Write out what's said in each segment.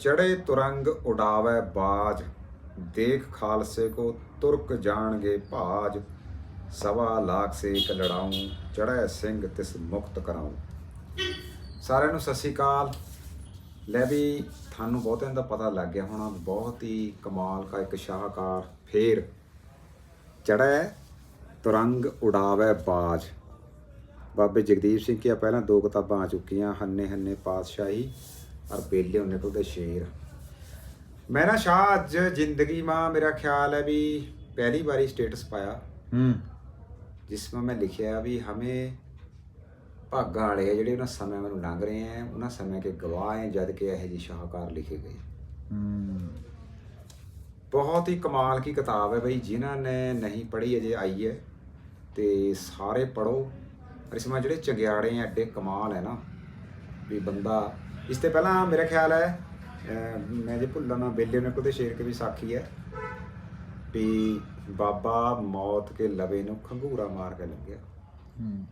ਚੜੇ ਤੁਰੰਗ ਉਡਾਵੇ ਬਾਜ, ਦੇਖ ਖਾਲਸੇ ਕੋ ਤੁਰਕ ਜਾਣਗੇ ਭਾਜ। ਸਵਾ ਲਾਖ ਸੇ ਇੱਕ ਲੜਾਉਂ ਚੜੈ ਸਿੰਘ ਤਿਸ ਮੁਕਤ ਕਰਾਉ। ਸਾਰਿਆਂ ਨੂੰ ਸਤਿ ਸ਼੍ਰੀ ਅਕਾਲ। ਲੈ ਵੀ ਤੁਹਾਨੂੰ ਬਹੁਤਿਆਂ ਦਾ ਪਤਾ ਲੱਗ ਗਿਆ ਹੋਣਾ ਬਹੁਤ ਹੀ ਕਮਾਲ ਦਾ ਇੱਕ ਸ਼ਾਹਕਾਰ ਫੇਰ ਚੜੈ ਤੁਰੰਗ ਉਡਾਵੇ ਬਾਜ। ਬਾਬੇ ਜਗਦੀਪ ਸਿੰਘ ਦੀਆਂ ਪਹਿਲਾਂ ਦੋ ਕਿਤਾਬਾਂ ਆ ਚੁੱਕੀਆਂ ਹੰਨੇ ਹੰਨੇ ਪਾਤਸ਼ਾਹੀ ਔਰ ਬੇਲੇ ਨਿਕਲਦੇ ਸ਼ੇਰ ਮੈਂ ਨਾ ਸ਼ਾਹ ਅੱਜ ਜ਼ਿੰਦਗੀ ਮਾ ਮੇਰਾ ਖਿਆਲ ਹੈ ਵੀ ਪਹਿਲੀ ਵਾਰੀ ਸਟੇਟਸ ਪਾਇਆ। ਹੂੰ। ਜਿਸ ਮੈਂ ਲਿਖਿਆ ਵੀ ਹਮੇ ਭਾਗਾਂ ਵਾਲੇ ਆ ਜਿਹੜੇ ਉਹਨਾਂ ਸਮੇਂ ਮੈਨੂੰ ਲੰਘ ਰਹੇ ਆ ਉਹਨਾਂ ਸਮੇਂ ਕੇ ਗਵਾਹ ਹੈ ਜਦ ਕਿ ਇਹ ਜੀ ਸ਼ਾਹਕਾਰ ਲਿਖੇ ਗਏ। ਹੂੰ। ਬਹੁਤ ਹੀ ਕਮਾਲ ਕੀ ਕਿਤਾਬ ਹੈ ਬਈ ਜਿਨ੍ਹਾਂ ਨੇ ਨਹੀਂ ਪੜ੍ਹੀ ਅਜੇ ਆਈ ਹੈ ਤੇ ਸਾਰੇ ਪੜੋ ਇਸਮਾ ਜਿਹੜੇ ਚੰਗਿਆੜੇ ਆ ਐਡੇ ਕਮਾਲ ਹੈ ਨਾ ਵੀ ਬੰਦਾ ਇਸ ਤੇ ਪਹਿਲਾਂ ਮੇਰਾ ਖਿਆਲ ਹੈ ਮੈਂ ਜੇ ਭੁੱਲਾਂ ਨਾ ਬੇਲੇ ਨੇ ਕੋਦੇ ਸ਼ੇਰ ਕੇ ਵੀ ਸਾਖੀ ਹੈ ਵੀ ਬਾਬਾ ਮੌਤ ਕੇ ਲਵੇ ਨੂੰ ਖੰਗੂਰਾ ਮਾਰ ਕੇ ਲੰਘਿਆ। ਹੂੰ।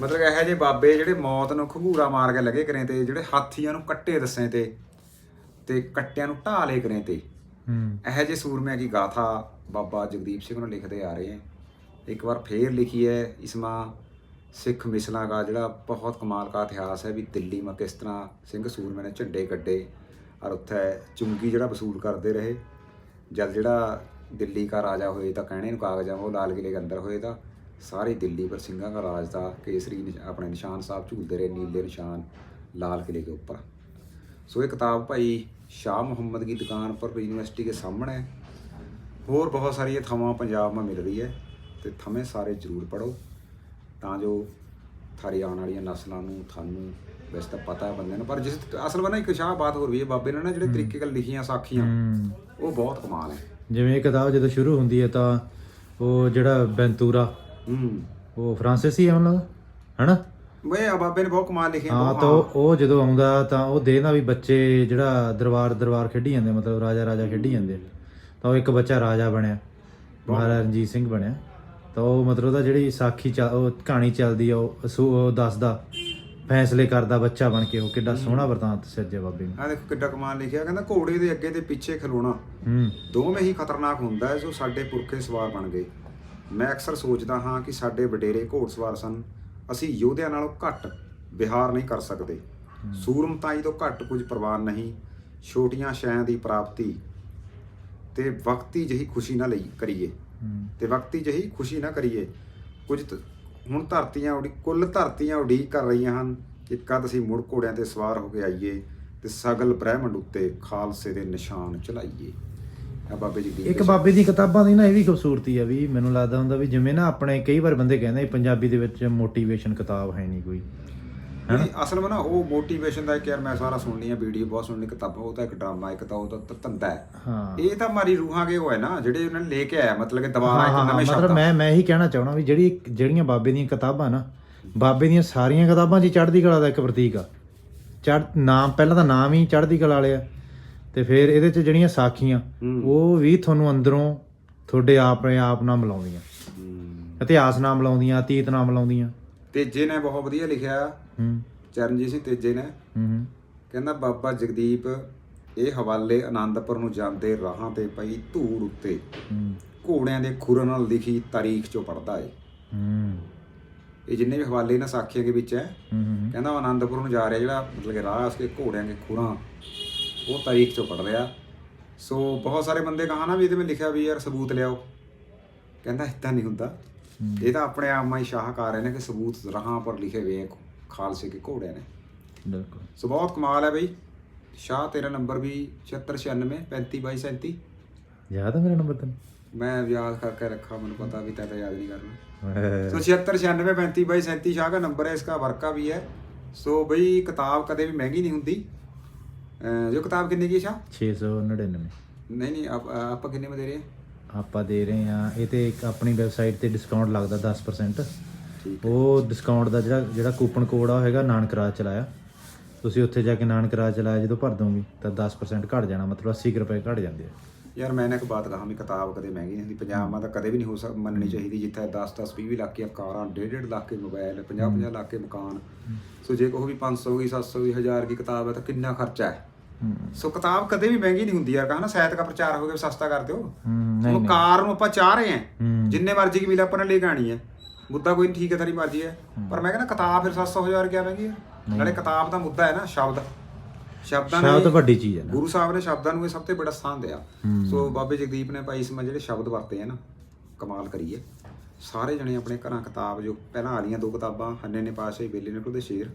ਮਤਲਬ ਇਹੋ ਜਿਹੇ ਬਾਬੇ ਜਿਹੜੇ ਮੌਤ ਨੂੰ ਖੰਗੂਰਾ ਮਾਰ ਕੇ ਲੱਗੇ ਕਰੇ ਤੇ ਜਿਹੜੇ ਹਾਥੀਆਂ ਨੂੰ ਕੱਟੇ ਦੱਸੇ ਤੇ ਤੇ ਕੱਟਿਆਂ ਨੂੰ ਢਾਲੇ ਕਰੇ ਤੇ। ਇਹੋ ਜਿਹੇ ਸੂਰਮਿਆਂ ਦੀ ਗਾਥਾ ਬਾਬਾ ਜਗਦੀਪ ਸਿੰਘ ਨੂੰ ਲਿਖਦੇ ਆ ਰਹੇ ਹੈ। ਇੱਕ ਵਾਰ ਫੇਰ ਲਿਖੀ ਹੈ ਇਸਮਾ ਸਿੱਖ ਮਿਸਲਾਂ ਦਾ ਜਿਹੜਾ ਬਹੁਤ ਕਮਾਲ ਦਾ ਇਤਿਹਾਸ ਹੈ ਵੀ ਦਿੱਲੀ ਮਾ ਕਿਸ ਤਰ੍ਹਾਂ ਸਿੰਘ ਸੂਰਮੇ ਨੇ ਝੰਡੇ ਕੱਢੇ ਔਰ ਉੱਥੇ ਚੁੰਗੀ ਜਿਹੜਾ ਵਸੂਲ ਕਰਦੇ ਰਹੇ। ਜਦ ਜਿਹੜਾ ਦਿੱਲੀ ਦਾ ਰਾਜਾ ਹੋਏ ਤਾਂ ਕਹਿਣੇ ਨੂੰ ਕਾਗਜ਼ਾਂ ਉਹ ਲਾਲ ਕਿਲੇ ਦੇ ਅੰਦਰ ਹੋਏ ਤਾਂ ਸਾਰੇ ਦਿੱਲੀ ਪਰ ਸਿੰਘਾਂ ਦਾ ਰਾਜ ਦਾ ਕੇਸਰੀ ਨਿਸ਼- ਆਪਣੇ ਨਿਸ਼ਾਨ ਸਾਹਿਬ ਝੂਲਦੇ ਰਹੇ, ਨੀਲੇ ਨਿਸ਼ਾਨ ਲਾਲ ਕਿਲੇ ਦੇ ਉੱਪਰ। ਸੋ ਇਹ ਕਿਤਾਬ ਭਾਈ ਸ਼ਾਹ ਮੁਹੰਮਦ ਦੀ ਦੁਕਾਨ ਪਰ ਯੂਨੀਵਰਸਿਟੀ ਦੇ ਸਾਹਮਣੇ। ਹੈ ਹੋਰ ਬਹੁਤ ਸਾਰੀਆਂ ਥਾਵਾਂ ਪੰਜਾਬ ਮਾ ਮਿਲ ਰਹੀ ਹੈ ਤੇ ਥਮੇ ਸਾਰੇ ਜ਼ਰੂਰ ਪੜੋ ਤਾਂ ਜੋ ਥਾਰੀ ਆਉਣ ਵਾਲੀਆਂ ਨਸਲਾਂ ਨੂੰ ਤੁਹਾਨੂੰ ਵੈਸੇ ਤਾਂ ਪਤਾ ਹੈ ਬੰਦੇ ਨੂੰ ਪਰ ਜਿਸ ਅਸਲ ਵਿੱਚ ਇੱਕ ਸ਼ਾਹ ਬਾਤ ਹੋਰ ਵੀ ਹੈ ਬਾਬੇ ਨੇ ਨਾ ਜਿਹੜੇ ਤਰੀਕੇ ਨਾਲ ਲਿਖੀਆਂ ਸਾਖੀਆਂ ਉਹ ਬਹੁਤ ਕਮਾਲ ਹੈ। ਜਿਵੇਂ ਇਹ ਕਿਤਾਬ ਜਦੋਂ ਸ਼ੁਰੂ ਹੁੰਦੀ ਹੈ ਤਾਂ ਉਹ ਜਿਹੜਾ ਬੈਂਤੂਰਾ ਉਹ ਫਰਾਂਸੀਸੀ ਹੈ ਉਹਨਾਂ ਦਾ ਹੈਨਾ? ਵੇ ਆ ਬਾਬੇ ਨੇ ਬਹੁਤ ਕਮਾਲ ਲਿਖੀਆਂ ਹਾਂ ਤਾਂ ਉਹ ਉਹ ਜਦੋਂ ਆਉਂਦਾ ਤਾਂ ਉਹ ਦੇਖਦਾ ਵੀ ਬੱਚੇ ਜਿਹੜਾ ਦਰਬਾਰ ਦਰਬਾਰ ਖੇਡੀ ਜਾਂਦੇ ਮਤਲਬ ਰਾਜਾ ਰਾਜਾ ਖੇਡੀ ਜਾਂਦੇ ਤਾਂ ਉਹ ਇੱਕ ਬੱਚਾ ਰਾਜਾ ਬਣਿਆ ਮਹਾਰਾਜਾ ਰਣਜੀਤ ਸਿੰਘ ਬਣਿਆ। ਤਾਂ ਉਹ ਮਤਲਬ ਉਹਦਾ ਜਿਹੜੀ ਸਾਖੀ ਉਹ ਕਹਾਣੀ ਚੱਲਦੀ ਆ ਉਹ ਦੱਸਦਾ ਫੈਸਲੇ ਕਰਦਾ ਬੱਚਾ ਬਣ ਕੇ ਉਹ ਕਿੱਡਾ ਸੋਹਣਾ ਵਰਤਾਂਤ ਸਿਰਜਿਆ ਬਾਬੇ ਨੇ। ਆਹ ਦੇਖੋ ਕਿੱਡਾ ਕਮਾਲ ਲਿਖਿਆ ਕਹਿੰਦਾ ਘੋੜੇ ਦੇ ਅੱਗੇ ਤੇ ਪਿੱਛੇ ਖਲੋਣਾ। ਹੂੰ। ਦੋਵੇਂ ਹੀ ਖਤਰਨਾਕ ਹੁੰਦਾ ਹੈ ਜੋ ਸਾਡੇ ਪੁਰਖੇ ਸਵਾਰ ਬਣ ਗਏ। ਮੈਂ ਅਕਸਰ ਸੋਚਦਾ ਹਾਂ ਕਿ ਸਾਡੇ ਵਡੇਰੇ ਘੋੜਸਵਾਰ ਸਨ। ਅਸੀਂ ਯੋਧਿਆਂ ਨਾਲੋਂ ਘੱਟ ਵਿਹਾਰ ਨਹੀਂ ਕਰ ਸਕਦੇ। ਸੂਰਮਤਾਈ ਤੋਂ ਘੱਟ ਕੁਝ ਪ੍ਰਵਾਨ ਨਹੀਂ ਛੋਟੀਆਂ ਸ਼ੈਆਂ ਦੀ ਪ੍ਰਾਪਤੀ ਤੇ ਵਕਤੀ ਜਹੀ ਖੁਸ਼ੀ ਨਾ ਲਈ ਕਰੀਏ। ਤੇ ਵਕਤੀ ਜਹੀ ਖੁਸ਼ੀ ਨਾ ਕਰੀਏ। ਕੁਝ ਹੁਣ ਧਰਤੀਆਂ ਉਡੀ ਕੁੱਲ ਧਰਤੀਆਂ ਉਡੀਕ ਕਰ ਰਹੀਆਂ ਹਨ ਕਿ ਕਦ ਅਸੀਂ ਮੁੜ ਘੋੜਿਆਂ ਤੇ ਸਵਾਰ ਹੋ ਕੇ ਆਈਏ ਤੇ ਸਗਲ ਬ੍ਰਹਿਮੰਡ ਉੱਤੇ ਖਾਲਸੇ ਦੇ ਨਿਸ਼ਾਨ ਚਲਾਈਏ। ਆ ਬਾਬੇ ਜੀ ਦੀ ਇੱਕ ਬਾਬੇ ਦੀ ਕਿਤਾਬਾਂ ਦੀ ਨਾ ਇਹ ਵੀ ਖੂਬਸੂਰਤੀ ਆ ਵੀ ਮੈਨੂੰ ਲੱਗਦਾ ਹੁੰਦਾ ਵੀ ਜਿਵੇਂ ਨਾ ਆਪਣੇ ਕਈ ਵਾਰ ਬੰਦੇ ਕਹਿੰਦੇ ਪੰਜਾਬੀ ਦੇ ਵਿੱਚ ਮੋਟੀਵੇਸ਼ਨ ਕਿਤਾਬ ਹੈ ਨਹੀਂ ਕੋਈ। ਨਹੀਂ, ਅਸਲ ਵਿੱਚ ਨਾ ਉਹ ਮੋਟੀਵੇਸ਼ਨ ਦਾ ਇੱਕ ਯਾਰ ਮੈਂ ਸਾਰਾ ਸੁਣਨੀ ਆ ਵੀਡੀਓ ਬਹੁਤ ਸੁਣਨੀ ਕਿਤਾਬਾਂ ਉਹ ਤਾਂ ਇੱਕ ਡਰਾਮਾ ਇੱਕ ਤਾਂ ਉਹ ਤਾਂ ਧੰਦਾ ਹੈ। ਇਹ ਤਾਂ ਮਾਰੀ ਰੂਹਾਂ ਕੇ ਉਹ ਹੈ ਨਾ ਜਿਹੜੇ ਉਹਨਾਂ ਨੇ ਲੈ ਕੇ ਆਇਆ ਮਤਲਬ ਕਿ ਦੁਬਾਰਾ ਇੱਕ ਨਵੇਂ ਮਤਲਬ ਸ਼ਬਦ ਮੈਂ ਮੈਂ ਇਹੀ ਕਹਿਣਾ ਚਾਹਣਾ ਵੀ ਜਿਹੜੀ ਜਿਹੜੀਆਂ ਬਾਬੇ ਦੀਆਂ ਕਿਤਾਬਾਂ ਨਾ ਬਾਬੇ ਦੀਆਂ ਸਾਰੀਆਂ ਕਿਤਾਬਾਂ 'ਚ ਚੜ੍ਹਦੀ ਕਲਾ ਦਾ ਇੱਕ ਪ੍ਰਤੀਕ ਆ। ਚੜ੍ਹ ਨਾਮ ਪਹਿਲਾਂ ਤਾਂ ਨਾਮ ਹੀ ਚੜ੍ਹਦੀ ਕਲਾ ਵਾਲੇ ਆ। ਤੇ ਫਿਰ ਇਹਦੇ 'ਚ ਜਿਹੜੀਆਂ ਸਾਖੀਆਂ। ਉਹ ਵੀ ਤੁਹਾਨੂੰ ਅੰਦਰੋਂ ਤੁਹਾਡੇ ਆਪਣੇ ਆਪ ਨਾਲ ਮਿਲਾਉਂਦੀਆਂ। ਇਤਿਹਾਸ ਨਾਲ ਮਿਲਾਉਂਦੀਆਂ ਅਤੀਤ ਨਾਲ ਮਿਲਾਉਂਦੀਆਂ। ਤੇਜੇ ਨੇ ਬਹੁਤ ਵਧੀਆ ਲਿਖਿਆ। ਹੂੰ। ਚਰਨਜੀਤ ਸਿੰਘ ਤੇਜੇ ਨੇ। ਹੂੰ ਕਹਿੰਦਾ ਬਾਬਾ ਜਗਦੀਪ ਇਹ ਹਵਾਲੇ ਆਨੰਦਪੁਰ ਨੂੰ ਜਾਂਦੇ ਰਾਹਾਂ ਤੇ ਪਈ ਧੂੜ ਉੱਤੇ। ਹੂੰ। ਘੋੜਿਆਂ ਦੇ ਖੁਰਾਂ ਨਾਲ ਲਿਖੀ ਤਾਰੀਖ ਚੋਂ ਪੜਦਾ ਏ। ਹੂੰ। ਇਹ ਜਿੰਨੇ ਵੀ ਹਵਾਲੇ ਨਾ ਸਾਖੀਆਂ ਦੇ ਵਿੱਚ ਹੂੰ। ਕਹਿੰਦਾ ਉਹ ਆਨੰਦਪੁਰ ਨੂੰ ਜਾ ਰਿਹਾ ਜਿਹੜਾ ਮਤਲਬ ਕਿ ਰਾਹ ਉਸਕੇ ਘੋੜਿਆਂ ਦੇ ਖੁਰਾਂ ਉਹ ਤਾਰੀਖ ਚੋਂ ਪੜ ਰਿਹਾ। ਸੋ ਬਹੁਤ ਸਾਰੇ ਬੰਦੇ ਕਹਾ ਨਾ ਵੀ ਇਹਦੇ ਵਿੱਚ ਲਿਖਿਆ ਵੀ ਯਾਰ ਸਬੂਤ ਲਿਆਓ। ਕਹਿੰਦਾ ਇਦਾਂ ਨਹੀਂ ਹੁੰਦਾ। ਇਹ ਤਾਂ ਆਪਣੇ ਆਪ ਹੀ ਸ਼ਾਹਕਾਰ ਨੇ ਕਿ ਸਬੂਤ ਰਹਾਂ ਪਰ ਲਿਖੇ ਵੇ ਖਾਲਸੇ ਕੇ ਘੋੜੇ ਨੇ। ਬਿਲਕੁਲ। ਸੋ ਬਹੁਤ ਕਮਾਲ ਹੈ ਬਈ। ਸ਼ਾਹ ਤੇਰਾ ਨੰਬਰ ਵੀ 7696 352237 ਯਾਦ ਹੈ ਮੇਰਾ ਨੰਬਰ ਤੈਨੂੰ? ਮੈਂ ਯਾਦ ਕਰਕੇ ਰੱਖਾ ਮੈਨੂੰ ਪਤਾ ਵੀ ਤੈਨੂੰ ਯਾਦ ਨਹੀਂ ਕਰਨਾ। ਸੋ 7696 352237 ਸ਼ਾਹ ਦਾ ਨੰਬਰ ਹੈ ਇਸका ਵਰਕਾ ਵੀ ਹੈ। ਸੋ ਬਈ ਕਿਤਾਬ ਕਦੇ ਵੀ ਮਹਿੰਗੀ ਨਹੀਂ ਹੁੰਦੀ। ਜੋ ਕਿਤਾਬ ਕਿੰਨੇ ਦੀ ਸ਼ਾਹ? 699 ਨਹੀਂ ਨਹੀਂ ਆਪਾਂ ਕਿੰਨੇ ਮੇ ਦੇ ਰਹੇ ਹਾਂ? ਆਪਾਂ ਦੇ ਰਹੇ ਆ ਇਹ ਤੇ ਇੱਕ ਆਪਣੀ ਵੈਬਸਾਈਟ ਤੇ ਡਿਸਕਾਊਂਟ ਲੱਗਦਾ 10% ਠੀਕ ਉਹ ਡਿਸਕਾਊਂਟ ਦਾ ਜਿਹੜਾ ਜਿਹੜਾ ਕੂਪਨ ਕੋਡ ਆ ਹੈਗਾ ਨਾਨਕ ਰਾਜ ਚਲਾਇਆ। ਤੁਸੀਂ ਉੱਥੇ ਜਾ ਕੇ ਨਾਨਕ ਰਾਜ ਚਲਾਇਆ ਜਦੋਂ ਭਰ ਦੋਗੇ ਤਾਂ 10% ਘਟ ਜਾਣਾ। ਮਤਲਬ 80 ਕੁ ਰੁਪਏ ਘਟ ਜਾਂਦੇ ਆ। ਯਾਰ ਮੈਂ ਨਾ ਇੱਕ ਬਾਤ ਕਹਾਂ ਵੀ ਕਿਤਾਬ ਕਦੇ ਮਹਿੰਗੀ ਨਹੀਂ ਹੁੰਦੀ। ਪੰਜਾਬ ਮਾ ਤਾਂ ਕਦੇ ਵੀ ਨਹੀਂ ਹੋ ਸਕ ਮੰਨਣੀ ਚਾਹੀਦੀ ਜਿੱਥੇ 10 10 20 ਲੱਖ ਦੀਆਂ ਕਾਰਾਂ 1.5 ਲੱਖ ਕੇ ਮੋਬਾਈਲ 50 50 ਲੱਖ ਕੇ ਮਕਾਨ। ਸੋ ਜੇ ਕੋਈ ਵੀ 500 ਦੀ 700 ਦੀ 1000 ਦੀ ਕਿਤਾਬ ਹੈ ਤਾਂ ਕਿੰਨਾ ਖਰਚਾ ਹੂੰ? ਸੋ ਕਿਤਾਬ ਕਦੇ ਵੀ ਮਹਿੰਗੀ ਨਹੀਂ ਹੁੰਦੀ ਯਾਰ ਕਹਾ ਨਾ ਸਾਹਿਤ ਦਾ ਪ੍ਰਚਾਰ ਹੋ ਗਿਆ ਸਸਤਾ ਕਰ ਦਿਓ। ਨਹੀਂ ਕਾਰ ਨੂੰ ਆਪਾਂ ਚਾਹ ਰਹੇ ਹਾਂ। ਜਿੰਨੇ ਮਰਜ਼ੀ ਕੀ ਮਿਲ ਆਪਾਂ ਨੇ ਲੈ ਕੇ ਆਣੀ ਹੈ। ਮੁੱਦਾ ਕੋਈ ਠੀਕ ਹੈ ਤੇਰੀ ਮਰਜ਼ੀ ਹੈ। ਪਰ ਮੈਂ ਕਹਿੰਦਾ ਕਿਤਾਬ ਫਿਰ 700 ਹਜ਼ਾਰ ਕਿਆ ਮਹਿੰਗੀ ਹੈ? ਨਾਲੇ ਕਿਤਾਬ ਦਾ ਮੁੱਦਾ ਹੈ ਨਾ ਸ਼ਬਦ। ਸ਼ਬਦਾਂ ਸ਼ਬਦ ਨੇ ਵੱਡੀ ਚੀਜ਼ ਹੈ ਨਾ। ਗੁਰੂ ਸਾਹਿਬ ਨੇ ਸ਼ਬਦਾਂ ਨੂੰ ਇਹ ਸਭ ਤੋਂ ਬੜਾ ਸਥਾਨ ਦਿਆ। ਸੋ ਬਾਬੇ ਜਗਦੀਪ ਨੇ ਭਾਈ ਇਸਮਾ ਜਿਹੜੇ ਸ਼ਬਦ ਵਰਤੇ ਆ ਨਾ ਕਮਾਲ ਕਰੀਏ ਸਾਰੇ ਜਣੇ ਆਪਣੇ ਘਰਾਂ ਕਿਤਾਬ ਜੋ ਪਹਿਲਾਂ ਆਲੀਆਂ ਦੋ ਕਿਤਾਬਾਂ ਹੰਨੇ ਨੇ ਪਾਸ਼ੇ ਬੇਲੇ ਨੇ ਉਹਦੇ ਸ਼ੇਰ।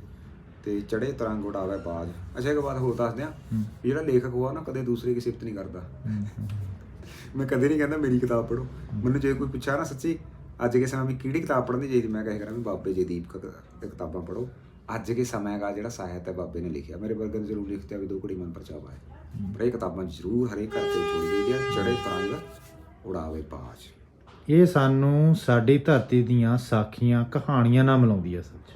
ਤੇ ਚੜੇ ਤਰੰਗ ਉਡਾਵੇ ਬਾਜ। ਅੱਛਾ ਇੱਕ ਬਾਤ ਹੋਰ ਦੱਸਦੇ ਆ ਵੀ ਜਿਹੜਾ ਲੇਖਕ ਹੋਆ ਨਾ ਕਦੇ ਦੂਸਰੇ ਦੀ ਸਿਫਤ ਨਹੀਂ ਕਰਦਾ। ਮੈਂ ਕਦੇ ਨਹੀਂ ਕਹਿੰਦਾ ਮੇਰੀ ਕਿਤਾਬ ਪੜ੍ਹੋ। ਮੈਨੂੰ ਜੇ ਕੋਈ ਪੁੱਛਾ ਨਾ ਸੱਚੀ ਅੱਜ ਕੇ ਸਮੇਂ ਵਿੱਚ ਕਿਹੜੀ ਕਿਤਾਬ ਪੜ੍ਹਨੀ ਚਾਹੀਦੀ ਮੈਂ ਕਹੇ ਕਰਾਂ ਵੀ ਬਾਬੇ ਜਗਦੀਪ ਕ- ਕ- ਕਿਤਾਬਾਂ ਪੜ੍ਹੋ। ਅੱਜ ਕੇ ਸਮੇਂ ਦਾ ਜਿਹੜਾ ਸਾਹਿਤ ਹੈ ਬਾਬੇ ਨੇ ਲਿਖਿਆ। ਮੇਰੇ ਵਰਗੇ ਨੇ ਜ਼ਰੂਰ ਲਿਖਿਆ ਵੀ ਦੋ ਕੁੜੀ ਮਨ ਪਰਚਾਵਾ ਹੈ। ਪਰ ਇਹ ਕਿਤਾਬਾਂ ਜ਼ਰੂਰ ਹਰੇਕ ਘਰ ਤੇ ਛੋੜੀ ਗਈ ਹੈ ਚੜੇ ਤਰੰਗ ਉਡਾਵੇ ਬਾਜ। ਇਹ ਸਾਨੂੰ ਸਾਡੀ ਧਰਤੀ ਦੀਆਂ ਸਾਖੀਆਂ ਕਹਾਣੀਆਂ ਨਾਲ ਮਿਲਾਉਂਦੀ ਹੈ ਸੱਚ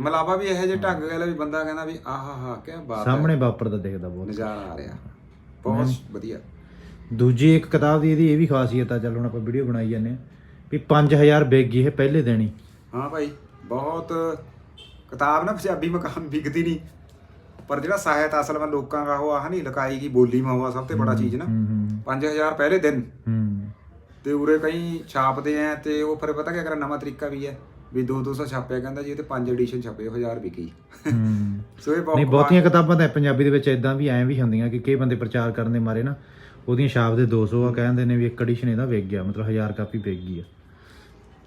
ਮਲਾਵਾ ਵੀ ਇਹੋ ਜਿਹੇ ਢੰਗ ਗੱਲ ਵੀ ਬੰਦਾ ਕਹਿੰਦਾ ਵੀ ਆਹਾ ਹਾ ਕੀ ਬਾਤ ਹੈ। ਸਾਹਮਣੇ ਵਾਪਰਦਾ ਦਿਖਦਾ ਬਹੁਤ। ਨਜ਼ਾਰਾ ਆ ਰਿਹਾ। ਬਹੁਤ ਵਧੀਆ। ਦੂਜੀ ਇੱਕ ਕਿਤਾਬ ਦੀ ਇਹਦੀ ਇਹ ਵੀ ਖਾਸੀਅਤ ਆ ਚੱਲ ਹੁਣ ਆਪਾਂ ਵੀਡੀਓ ਬਣਾਈ ਜਾਂਦੇ ਆ ਵੀ 5000 ਵਿਕ ਗਈ ਇਹ ਪਹਿਲੇ ਦਿਨ ਹੀ। ਹਾਂ ਭਾਈ ਬਹੁਤ ਕਿਤਾਬ ਨਾ ਪੰਜਾਬੀ ਮਕਾਨ ਵਿਕਦੀ ਨਹੀਂ। ਪਰ ਜਿਹੜਾ ਸਾਹਿਤ ਅਸਲ ਵਿੱਚ ਲੋਕਾਂ ਦਾ ਉਹ ਆਹ ਨਹੀਂ ਲਕਾਈ ਕੀ ਬੋਲੀ ਮਾਵਾ ਸਭ ਤੋਂ ਬੜਾ ਚੀਜ਼ ਨਾ। ਹੂੰ ਹੂੰ। 5000 ਪਹਿਲੇ ਦਿਨ। ਤੇ ਉਰੇ ਕਈ ਛਾਪਦੇ ਆ ਤੇ ਉਹ ਫਿਰ ਪਤਾ ਕੀ ਕਰਾਂ ਨਵਾਂ ਤਰੀਕਾ ਵੀ ਹੈ ਵੀ 2-200 ਛਾਪਿਆ ਕਹਿੰਦਾ ਜੀ ਇਹ ਤੇ ਪੰਜ ਐਡੀਸ਼ਨ ਛਪੇ 1000 ਵਿਕੀ। ਸੋ ਇਹ ਨਹੀਂ ਬਹੁਤੀਆਂ ਕਿਤਾਬਾਂ ਤਾਂ ਪੰਜਾਬੀ ਦੇ ਵਿੱਚ ਇਦਾਂ ਵੀ ਐਂ ਵੀ ਹੁੰਦੀਆਂ ਕਿ ਕਈ ਬੰਦੇ ਪ੍ਰਚਾਰ ਕਰਨ ਦੇ ਮਾਰੇ ਨਾ ਉਹਦੀਆਂ ਛਾਪ ਦੇ 200 ਆ ਕਹਿੰਦੇ ਨੇ ਵੀ ਇੱਕ ਐਡੀਸ਼ਨ ਇਹਦਾ ਵਿਕ ਗਿਆ ਮਤਲਬ 1000 ਕਾਪੀ ਵਿਕ ਗਈ ਆ।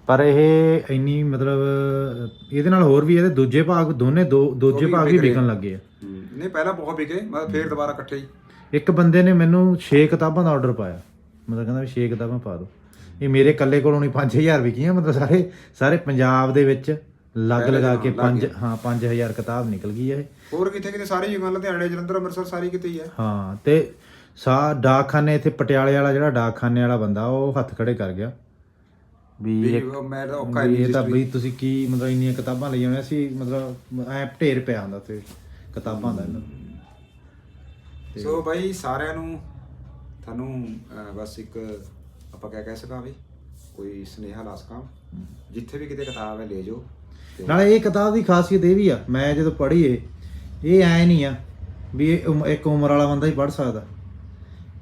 ਪਰ ਇਹ ਇੰਨੀ ਮਤਲਬ ਇਹਦੇ ਨਾਲ ਹੋਰ ਵੀ ਇਹਦੇ ਦੂਜੇ ਭਾਗ ਦੋਨੇ ਦੋ ਦੂਜੇ ਭਾਗ ਵੀ। ਵਿਕਣ ਲੱਗੇ ਆ। ਨਹੀਂ ਪਹਿਲਾਂ ਬਹੁਤ ਵਿਕੇ ਮੈਂ ਫੇਰ ਦੁਬਾਰਾ ਇਕੱਠੇ ਹੀ। ਇੱਕ ਬੰਦੇ ਨੇ ਮੈਨੂੰ 6 ਕਿਤਾਬਾਂ ਦਾ ਆਰਡਰ ਪਾਇਆ। ਮਤਲਬ ਕਹਿੰਦਾ ਵੀ 6 ਕਿਤਾਬਾਂ ਪਾ ਦਿਓ। ਇਹ ਮੇਰੇ ਇਕੱਲੇ ਕੋਲੋਂ ਨਹੀਂ 5000 ਵਿਕੀਆਂ ਮਤਲਬ ਸਾਰੇ ਸਾਰੇ ਪੰਜਾਬ ਦੇ ਵਿੱਚ ਲੱਗ ਲਗਾ ਕੇ ਲੱਗ 5 ਹਾਂ 5000 ਕਿਤਾਬ ਨਿਕਲ ਗਈ ਹੈ ਹੋਰ ਕਿੱਥੇ ਕਿਤੇ ਸਾਰੇ ਜਗ੍ਹਾ ਲੁਧਿਆਣੇ ਜਲੰਧਰ ਅੰਮ੍ਰਿਤਸਰ ਸਾਰੀ ਕਿਤੇ ਹੀ ਹੈ ਹਾਂ ਤੇ ਸਾ ਡਾਕਖਾਨੇ ਇੱਥੇ ਪਟਿਆਲੇ ਵਾਲਾ ਜਿਹੜਾ ਡਾਕਖਾਨੇ ਵਾਲਾ ਬੰਦਾ ਉਹ ਹੱਥ ਖੜੇ ਕਰ ਗਿਆ। ਵੀ ਇਹ- ਤਾਂ ਵੀ ਤੁਸੀਂ ਕੀ ਮਤਲਬ ਇੰਨੀਆਂ ਕਿਤਾਬਾਂ ਲਈਆਂ ਹੋਈਆਂ ਸੀ ਮਤਲਬ ਐ ਢੇਰ ਪਿਆ ਹੁੰਦਾ ਤੇ ਕਿਤਾਬਾਂ ਦਾ। ਇਹਨਾਂ ਸੋ ਬਾਈ ਸਾਰਿਆਂ ਨੂੰ ਤੁਹਾਨੂੰ ਬਸ ਇੱਕ ਆਪਾਂ ਕਿਆ ਕਹਿ ਸਕਾਂ ਵੀ ਕੋਈ ਸੁਨੇਹਾ ਲਾ ਸਕਾਂ। ਜਿੱਥੇ ਵੀ ਕਿਤੇ ਕਿਤਾਬ ਹੈ ਲੈ ਜਾਓ। ਨਾਲੇ ਇਹ ਕਿਤਾਬ ਦੀ ਖਾਸੀਅਤ ਇਹ ਵੀ ਆ ਮੈਂ ਜਦੋਂ ਪੜ੍ਹੀ ਇਹ ਇਹ ਐ ਨਹੀਂ ਆ ਵੀ ਇਹ ਉਮ- ਇੱਕ ਉਮਰ ਵਾਲਾ ਬੰਦਾ ਹੀ ਪੜ੍ਹ ਸਕਦਾ।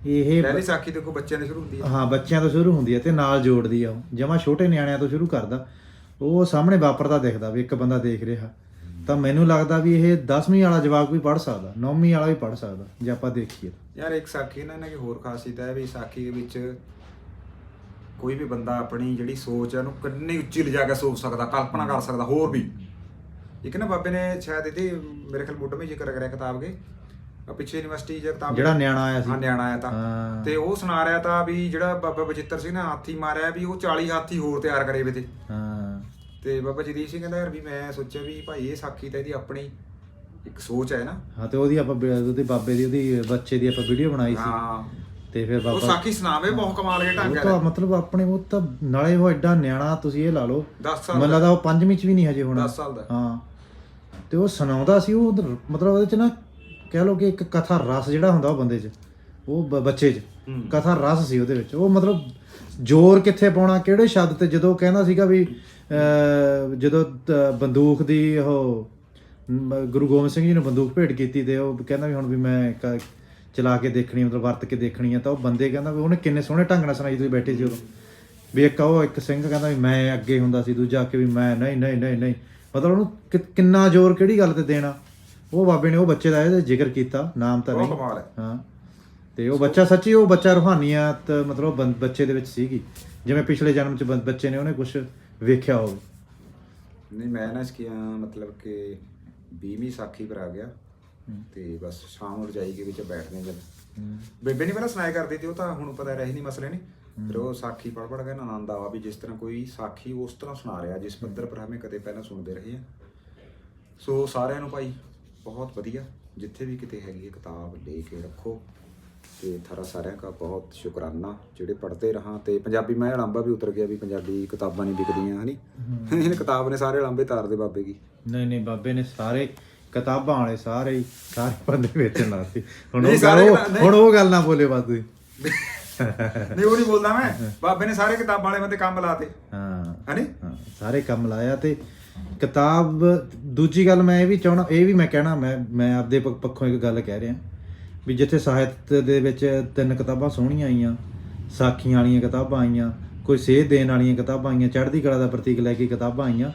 ਇਹ ਪਹਿਲੀ ਸਾਖੀ ਦੇਖੋ ਬੱਚਿਆਂ ਦੇ ਸ਼ੁਰੂ ਹੁੰਦੀ ਹੈ। ਹਾਂ ਬੱਚਿਆਂ ਤੋਂ ਸ਼ੁਰੂ ਹੁੰਦੀ ਹੈ ਤੇ ਨਾਲ ਜੋੜਦੀ ਆ ਜਮਾ ਛੋਟੇ ਨਿਆਣਿਆਂ ਤੋਂ ਸ਼ੁਰੂ ਕਰਦਾ। ਉਹ ਸਾਹਮਣੇ ਵਾਪਰਦਾ ਦਿਖਦਾ ਵੀ ਇੱਕ ਬੰਦਾ ਦੇਖ ਰਿਹਾ। ਤਾਂ ਮੈਨੂੰ ਲੱਗਦਾ ਵੀ ਇਹ 10ਵੀਂ ਵਾਲਾ ਜਵਾਕ ਵੀ ਪੜ੍ਹ ਸਕਦਾ 9ਵੀਂ ਵਾਲਾ ਵੀ ਪੜ੍ਹ ਸਕਦਾ ਜੇ ਆਪਾਂ ਦੇਖੀਏ ਯਾਰ ਇੱਕ ਸਾਖੀ ਨਾ ਇਹਨਾਂ ਦੀ ਹੋਰ ਖਾਸੀਅਤ ਹੈ ਵੀ ਸਾਖੀ ਦੇ ਵਿੱਚ ਕੋਈ ਵੀ ਬੰਦਾ ਆਪਣੀ ਜਿਹੜੀ ਸੋਚ ਹੈ ਉਹਨੂੰ ਕਿੰਨੀ ਉੱਚੀ ਲਿਜਾ ਕੇ ਸੋਚ ਸਕਦਾ ਕਲਪਨਾ ਕਰ ਸਕਦਾ ਹੋਰ ਵੀ। ਇੱਕ ਨਾ ਬਾਬੇ ਨੇ ਸ਼ਾਇਦ ਇਹਦੇ ਮੇਰੇ ਖਿਆਲ ਮੁੱਢ ਵਿੱਚ ਜ਼ਿਕਰ ਕਰਿਆ ਕਿਤਾਬ ਕੇ ਆ ਪਿੱਛੇ ਯੂਨੀਵਰਸਿਟੀ ਜਾਂ ਕਿਤਾਬ ਜਿਹੜਾ ਨਿਆਣਾ ਆਇਆ ਸੀ। ਹਾਂ ਨਿਆਣਾ ਆਇਆ ਤਾਂ। ਤੇ ਉਹ ਸੁਣਾ ਰਿਹਾ ਤਾਂ ਵੀ ਜਿਹੜਾ ਬਾਬਾ ਬਚਿੱਤਰ ਸਿੰਘ ਨੇ ਹਾਥੀ ਮਾਰਿਆ ਵੀ ਉਹ 40 ਹਾਥੀ ਹੋਰ ਤਿਆਰ ਕਰੇ ਵੇ ਤੇ। ਹਾਂ। ਤੇ ਬਾਬਾ ਜਗਦੀਪ ਸਿੰਘ ਕਹਿੰਦਾ ਯਾਰ ਵੀ ਮੈਂ ਸੋਚਿਆ ਵੀ ਭਾਈ ਇਹ ਸਾਖੀ ਤਾਂ ਇਹਦੀ ਆਪਣੀ ਇੱਕ ਸੋਚ ਹੈ ਨਾ। ਹਾਂ ਤੇ ਉਹਦੀ ਆਪਾਂ ਉਹਦੇ ਬਾਬੇ ਦੀ ਉਹਦੀ ਬੱਚੇ ਦੀ ਆਪਾਂ ਵੀਡੀਓ ਬਣਾਈ ਸੀ। ਹਾਂ। ਤੇ ਫਿਰ ਉਹ ਬਾਬਾ ਸਾਖੀ ਸੁਣਾਵੇ ਬਹੁਤ ਕਮਾਲ ਦੇ ਢੰਗ ਉਹ ਹੈ ਮਤਲਬ ਆਪਣੇ ਉਹ ਤਾਂ ਨਾਲੇ ਉਹ ਐਡਾ ਨਿਆਣਾ ਤੁਸੀਂ ਇਹ ਲਾ ਲਓ। 10 ਸਾਲ ਮੈਨੂੰ ਲੱਗਦਾ ਉਹ ਪੰਜਵੀਂ ਚ ਵੀ ਨਹੀਂ ਹਜੇ ਹੋਣਾ। 10 ਸਾਲ ਦਾ। ਹਾਂ। ਤੇ ਉਹ ਸੁਣਾਉਂਦਾ ਸੀ ਉਹ ਮਤਲਬ ਉਹਦੇ ਚ ਨਾ ਕਹਿ ਲਓ ਕਿ ਇੱਕ ਕਥਾ ਰਸ ਜਿਹੜਾ ਹੁੰਦਾ ਉਹ ਬੰਦੇ 'ਚ ਉਹ ਬ- ਬੱਚੇ 'ਚ। ਕਥਾ ਰਸ ਸੀ ਉਹਦੇ ਵਿੱਚ। ਉਹ ਮਤਲਬ ਜ਼ੋਰ ਕਿੱਥੇ ਪਾਉਣਾ ਕਿਹੜੇ ਸ਼ਬਦ ਤੇ ਜਦੋਂ ਕਹਿੰਦਾ ਸੀਗਾ ਵੀ ਅਹ, ਜਦੋਂ ਤ- ਬੰਦੂਕ ਦੀ ਉਹ ਮ- ਗੁਰੂ ਗੋਬਿੰਦ ਸਿੰਘ ਜੀ ਨੇ ਬੰਦੂਕ ਭੇਟ ਕੀਤੀ ਤੇ ਉਹ ਕਹਿੰਦਾ ਵੀ ਹੁਣ ਵੀ ਮੈਂ ਕ- ਚਲਾ ਕੇ ਦੇਖਣੀ ਮਤਲਬ ਵਰਤ ਕੇ ਦੇਖਣੀ ਆ ਤਾਂ ਉਹ ਬੰਦੇ ਕਹਿੰਦਾ ਵੀ ਉਹਨੇ ਕਿੰਨੇ ਸੋਹਣੇ ਢੰਗ ਨਾਲ ਸੁਣਾਈ ਤੁਸੀਂ ਬੈਠੇ ਸੀ ਉਦੋਂ। ਵੀ ਇੱਕ ਉਹ ਇੱਕ ਸਿੰਘ ਕਹਿੰਦਾ ਵੀ ਮੈਂ ਅੱਗੇ ਹੁੰਦਾ ਸੀ ਦੂਜਾ ਕਿ ਵੀ ਮੈਂ ਨਹੀਂ ਨਹੀਂ ਨਹੀਂ ਨਹੀਂ। ਮਤਲਬ ਉਹਨੂੰ ਕਿ- ਕਿੰਨਾ ਜ਼ੋਰ ਕਿਹੜੀ ਗੱਲ ਤੇ ਦੇਣਾ? ਉਹ ਬਾਬੇ ਨੇ ਉਹ ਬੱਚੇ ਦਾ ਇਹਦੇ ਜ਼ਿਕਰ ਕੀਤਾ ਨਾਮ ਤਾਂ ਨਹੀਂ। ਹੈ। ਤੇ ਉਹ ਬੱਚਾ ਸੱਚੀ ਉਹ ਬੱਚਾ ਰੂਹਾਨੀਅਤ ਮਤਲਬ ਬੰ- ਬੱਚੇ ਦੇ ਵਿੱਚ ਸੀਗੀ। ਜਿਵੇਂ ਪਿਛਲੇ ਜਨਮ ਚ ਬੱਚੇ ਨੇ ਉਹਨੇ ਕੁਝ ਵੇਖਿਆ ਹੋਵੇ। ਨਹੀਂ ਮੈਂ ਨਾ ਇਸਕੀ ਮਤਲਬ ਕਿ 20ਵੀਂ ਸਾਖੀ ਪਰ ਆ ਗਿਆ। ਤੇ ਬਸ ਸ਼ਾਮ ਨੂੰ ਰਜਾਈ ਦੇ ਵਿੱਚ ਬੈਠਦੇ ਜਦ। ਬੇਬੇ ਨਹੀਂ ਪਹਿਲਾਂ ਸੁਣਾਇਆ ਕਰਦੀ ਸੀ ਉਹ ਤਾਂ ਹੁਣ ਪਤਾ ਰਹੀ ਨਹੀਂ ਮਸਲੇ ਨਹੀਂ ਫਿਰ ਉਹ ਸਾਖੀ ਪੜ ਪੜ ਕੇ ਨਾ ਆਨੰਦ ਆਵਾ ਵੀ ਜਿਸ ਤਰ੍ਹਾਂ ਕੋਈ ਸਾਖੀ ਉਸ ਤਰ੍ਹਾਂ ਸੁਣਾ ਰਿਹਾ ਜਿਸ ਪੱਧਰ ਪਰ ਹਮੇ ਕਦੇ ਪਹਿਲਾਂ ਸੁਣਦੇ ਰਹੇ ਹਾਂ ਸੋ ਸਾਰਿਆਂ ਨੂੰ ਭਾਈ ਬਹੁਤ ਵਧੀਆ ਜਿੱਥੇ ਵੀ ਕਿਤੇ ਹੈਗੀ ਕਿਤਾਬ ਲੈ ਕੇ ਰੱਖੋ। ਤੇ ਥਰਾ ਸਾਰਿਆਂ ਦਾ ਬਹੁਤ ਸ਼ੁਕਰਾਨਾ ਜਿਹੜੇ ਪੜ੍ਹਦੇ ਰਹਾ ਤੇ ਪੰਜਾਬੀ ਮੈਂ ਅਲੰਬਾ ਵੀ ਉਤਰ ਗਿਆ ਵੀ ਪੰਜਾਬੀ ਕਿਤਾਬਾਂ ਨਹੀਂ ਵਿਕਦੀਆਂ ਹਨੀ? ਇਹਨੇ ਕਿਤਾਬ ਨੇ ਸਾਰੇ ਅਲੰਬੇ ਤਾਰਦੇ ਬਾਬੇ ਕੀ। ਨਹੀਂ ਨਹੀਂ ਬਾਬੇ ਨੇ ਸਾਰੇ ਕਿਤਾਬਾਂ ਵਾਲੇ ਸਾਰੇ ਹੀ ਸਾਰੇ ਬੰਦੇ ਵੇਚਣ ਲਾਤੇ ਹੁਣ ਨਹੀਂ, ਉਹ ਸਾਰੇ ਗੱਲ ਉਹ- ਕਿਤਾਬ- ਨਹੀਂ। ਹੁਣ ਉਹ ਗੱਲ ਨਾ ਬੋਲੇ ਬਸ ਤੁਸੀਂ ਨਹੀਂ ਉਹ ਨਹੀਂ ਬੋਲਦਾ ਮੈਂ। ਬਾਬੇ ਨੇ ਸਾਰੇ ਕਿਤਾਬਾਂ ਵਾਲੇ ਬੰਦੇ ਕੰਮ ਲਾਤੇ। ਹਾਂ। ਹਨੀ? ਹਾਂ ਸਾਰੇ ਕੰਮ ਲਾਇਆ ਤੇ ਕਿਤਾਬ ਦੂਜੀ ਗੱਲ ਮੈਂ ਇਹ ਵੀ ਚਾਹਣਾ ਇਹ ਵੀ ਮੈਂ ਕਹਿਣਾ ਮੈਂ ਮੈਂ ਆਪਦੇ ਪੱਖੋਂ ਇੱਕ ਗੱਲ ਕਹਿ ਰਿਹਾ। ਵੀ ਜਿੱਥੇ ਸਾਹਿਤ ਦੇ ਵਿੱਚ ਤਿੰਨ ਕਿਤਾਬਾਂ ਸੋਹਣੀਆਂ ਆਈਆਂ ਸਾਖੀਆਂ ਵਾਲੀਆਂ ਕਿਤਾਬਾਂ ਆਈਆਂ ਕੋਈ ਸੇਧ ਦੇਣ ਵਾਲੀਆਂ ਕਿਤਾਬਾਂ ਆਈਆਂ ਚੜ੍ਹਦੀ ਕਲਾ ਦਾ ਪ੍ਰਤੀਕ ਲੈ ਕੇ ਕਿਤਾਬਾਂ ਆਈਆਂ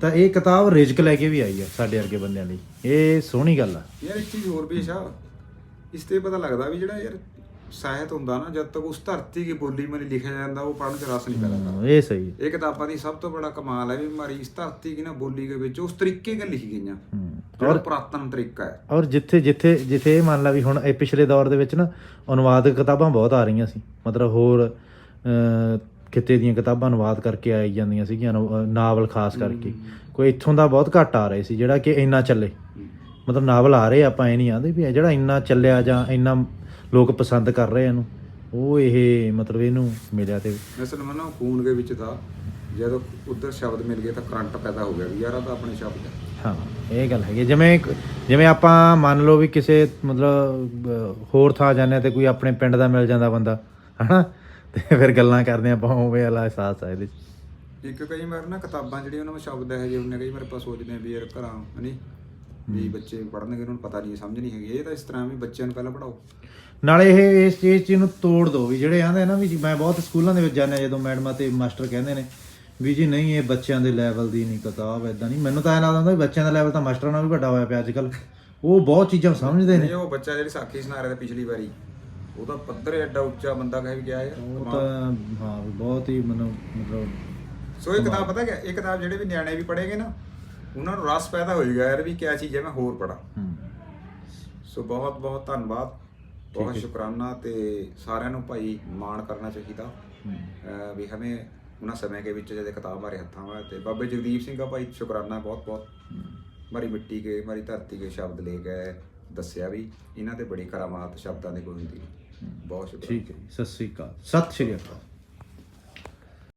ਤਾਂ ਇਹ ਕਿਤਾਬ ਰਿਜਕ ਲੈ ਕੇ ਵੀ ਆਈ ਆ ਸਾਡੇ ਵਰਗੇ ਬੰਦਿਆਂ ਲਈ। ਇਹ ਸੋਹਣੀ ਗੱਲ ਆ। ਯਾਰ ਇੱਕ ਚੀਜ਼ ਹੋਰ ਵੀ ਸ਼ਾ ਇਸ ਤੇ ਪਤਾ ਲੱਗਦਾ ਵੀ ਜਿਹੜਾ ਯਾਰ ਸਾਹਿਤ ਹੁੰਦਾ ਨਾ ਜਦ ਤੱਕ ਉਸ ਧਰਤੀ ਦੀ ਬੋਲੀ ਮਨੀ ਲਿਖਿਆ ਜਾਂਦਾ ਉਹ ਪੜ੍ਹਨ ਚ ਰਸ ਨਹੀਂ ਪੈਂਦਾ। ਇਹ ਸਹੀ। ਇਹ ਕਿਤਾਬਾਂ ਦੀ ਸਭ ਤੋਂ ਬੜਾ ਕਮਾਲ ਹੈ ਵੀ ਮਾਰੀ ਇਸ ਧਰਤੀ ਦੀ ਨਾ ਬੋਲੀ ਦੇ ਵਿੱਚ ਉਸ ਤਰੀਕੇ ਨਾਲ ਲਿਖੀ ਗਈਆਂ। ਜਿਹੜਾ ਪੁਰਾਤਨ ਤਰੀਕਾ ਹੈ। ਔਰ ਜਿੱਥੇ ਜਿੱਥੇ ਜਿੱਥੇ ਇਹ ਮੰਨ ਲਾ ਵੀ ਹੁਣ ਇਹ ਪਿਛਲੇ ਦੌਰ ਦੇ ਵਿੱਚ ਨਾ ਅਨੁਵਾਦਕ ਕਿਤਾਬਾਂ ਬਹੁਤ ਆ ਰਹੀਆਂ ਸੀ। ਮਤਲਬ ਹੋਰ ਖਿੱਤੇ ਦੀਆਂ ਕਿਤਾਬਾਂ ਅਨੁਵਾਦ ਕਰਕੇ ਆਈ ਜਾਂਦੀਆਂ ਸੀਗੀਆਂ ਨਾਵਲ ਖਾਸ ਕਰਕੇ। ਕੋਈ ਇੱਥੋਂ ਦਾ ਬਹੁਤ ਘੱਟ ਆ ਰਹੇ ਸੀ ਜਿਹੜਾ ਕਿ ਇੰਨਾ ਚੱਲੇ। ਮਤਲਬ ਨਾਵਲ ਆ ਰਹੇ ਆਪਾਂ ਇਹ ਨਹੀਂ ਆਂਦੇ ਵੀ ਜਿਹੜਾ ਇੰਨਾ ਚੱਲਿਆ ਜਾਂ ਇੰਨਾ ਲੋਕ ਪਸੰਦ ਕਰ ਰਹੇ ਇਹਨੂੰ ਉਹ ਇਹ ਮਤਲਬ ਇਹਨੂੰ ਮਿਲਿਆ ਤੇ ਅਸਲ ਮੈਂ ਨਾ ਖੂਨ ਦੇ ਵਿੱਚ ਤਾਂ ਜਦੋਂ ਉਧਰ ਸ਼ਬਦ ਮਿਲ ਗਏ ਤਾਂ ਕਰੰਟ ਪੈਦਾ ਹੋ ਗਿਆ ਵੀ ਯਾਰ ਆ ਤਾਂ ਆਪਣੇ ਸ਼ਬਦ ਹੈ ਹਾਂ ਇਹ ਗੱਲ ਹੈਗੀ। ਜਿਵੇਂ ਜਿਵੇਂ ਆਪਾਂ ਮੰਨ ਲਓ ਵੀ ਕਿਸੇ ਮਤਲਬ ਹੋਰ ਥਾਂ ਜਾਂਦੇ ਤੇ ਕੋਈ ਆਪਣੇ ਪਿੰਡ ਦਾ ਮਿਲ ਜਾਂਦਾ ਬੰਦਾ ਹਨਾ? ਤੇ ਫਿਰ ਗੱਲਾਂ ਕਰਦੇ ਆਪਾਂ ਹੋਵੇ ਵਾਲਾ ਅਹਿਸਾਸ ਆ ਇਹਦੇ 'ਚ। ਇੱਕ ਕਈ ਵਾਰ ਨਾ ਕਿਤਾਬਾਂ ਜਿਹੜੀਆਂ ਉਹਨਾਂ ਵਿੱਚ ਸ਼ਬਦ ਇਹੋ ਜਿਹੇ ਹੁੰਦੇ ਕਈ ਵਾਰ ਆਪਾਂ ਸੋਚਦੇ ਹਾਂ ਵੀ ਯਾਰ ਘਰਾਂ ਨਹੀਂ ਵੀ ਬੱਚੇ ਪੜ੍ਹਨਗੇ ਉਹਨਾਂ ਨੂੰ ਪਤਾ ਨਹੀਂ ਸਮਝ ਨਹੀਂ ਹੈਗੀ। ਇਹ ਤਾਂ ਇਸ ਤਰ੍ਹਾਂ ਵੀ ਬੱਚਿਆਂ ਨੂੰ ਪਹਿਲਾਂ ਪੜਾਓ ਨਾਲੇ ਇਹ ਇਸ ਚੀਜ਼ ਨੂੰ ਤੋੜ ਦੋ ਵੀ ਜਿਹੜੇ ਆਂਦੇ ਨਾ ਵੀ ਜੀ ਮੈਂ ਬਹੁਤ ਸਕੂਲਾਂ ਦੇ ਵਿੱਚ ਜਾਂਦੇ ਜਦੋਂ ਮੈਡਮਾਂ ਤੇ ਮਾਸਟਰ ਕਹਿੰਦੇ ਨੇ ਵੀ ਜੀ ਨਹੀਂ ਇਹ ਬੱਚਿਆਂ ਦੇ ਲੈਵਲ ਦੀ ਨਹੀਂ ਕਿਤਾਬ ਐਦਾਂ ਨਹੀਂ। ਮੈਨੂੰ ਤਾਂ ਐਂ ਲੱਗਦਾ ਹੁੰਦਾ ਵੀ ਬੱਚਿਆਂ ਦਾ ਲੈਵਲ ਤਾਂ ਮਾਸਟਰਾਂ ਨਾਲ ਵੀ ਵੱਡਾ ਹੋਇਆ ਪਿਆ ਅੱਜ ਕੱਲ ਉਹ ਬਹੁਤ ਚੀਜ਼ਾਂ ਸਮਝਦੇ ਨੇ। ਇਹ ਉਹ ਬੱਚਾ ਜਿਹੜੀ ਸਾਖੀ ਸੁਣਾ ਰਿਹਾ ਤਾ ਪਿਛਲੀ ਵਾਰੀ। ਉਹਦਾ ਪੱਧਰ ਐਡਾ ਉੱਚਾ ਬੰਦਾ ਕਹਿ ਵੀ ਗਿਆ ਯਾਰ ਉਹ ਕਮਾਲ। ਤਾਂ ਹਾਂ ਵੀ ਬਹੁਤ ਹੀ ਮੈਨੂੰ ਮਤਲਬ ਸੋ ਇਹ ਕਿਤਾਬ ਪਤਾ ਕਿ ਇਹ ਕਿਤਾਬ ਜਿਹੜੇ ਵੀ ਨਿਆਣੇ ਵੀ ਪੜ੍ਹੇਗੇ ਨਾ ਉਹਨਾਂ ਨੂੰ ਰਸ ਪੈਦਾ ਹੋਏਗਾ ਯਾਰ ਵੀ ਕਿਆ ਚੀਜ਼ ਹੈ ਮੈਂ ਹੋਰ ਪੜਾਂ ਹੂੰ। ਸੋ ਬਹੁਤ ਬਹੁਤ ਧੰਨਵਾਦ। ਬਹੁਤ ਸ਼ੁਕਰਾਨਾ ਤੇ ਸਾਰਿਆਂ ਨੂੰ ਭਾਈ ਮਾਣ ਕਰਨਾ ਚਾਹੀਦਾ। ਅਹ ਵੀ ਹਮੇ ਉਹਨਾਂ ਸਮੇਂ ਦੇ ਵਿੱਚ ਜਦ ਕਿਤਾਬ ਹਮਾਰੇ ਹੱਥਾਂ ਵਿੱਚ ਤੇ ਬਾਬੇ ਜਗਦੀਪ ਸਿੰਘ ਦਾ ਭਾਈ ਸ਼ੁਕਰਾਨਾ ਬਹੁਤ ਬਹੁਤ। ਮਾਰੀ ਮਿੱਟੀ ਕੇ ਮਾਰੀ ਧਰਤੀ ਕੇ ਸ਼ਬਦ ਲੈ ਗਏ ਦੱਸਿਆ ਵੀ ਇਹਨਾਂ ਤੇ ਬੜੀ ਕਰਾਮਾਤ ਸ਼ਬਦਾਂ ਦੀ ਕੋਈ ਹੁੰਦੀ ਨਹੀਂ ਬਹੁਤ ਸ਼ੁਕਰਾਨਾ ਠੀਕ ਹੈ ਜੀ, ਸਤਿ ਸ੍ਰੀ ਅਕਾਲ। ਸਤਿ ਸ਼੍ਰੀ ਅਕਾਲ।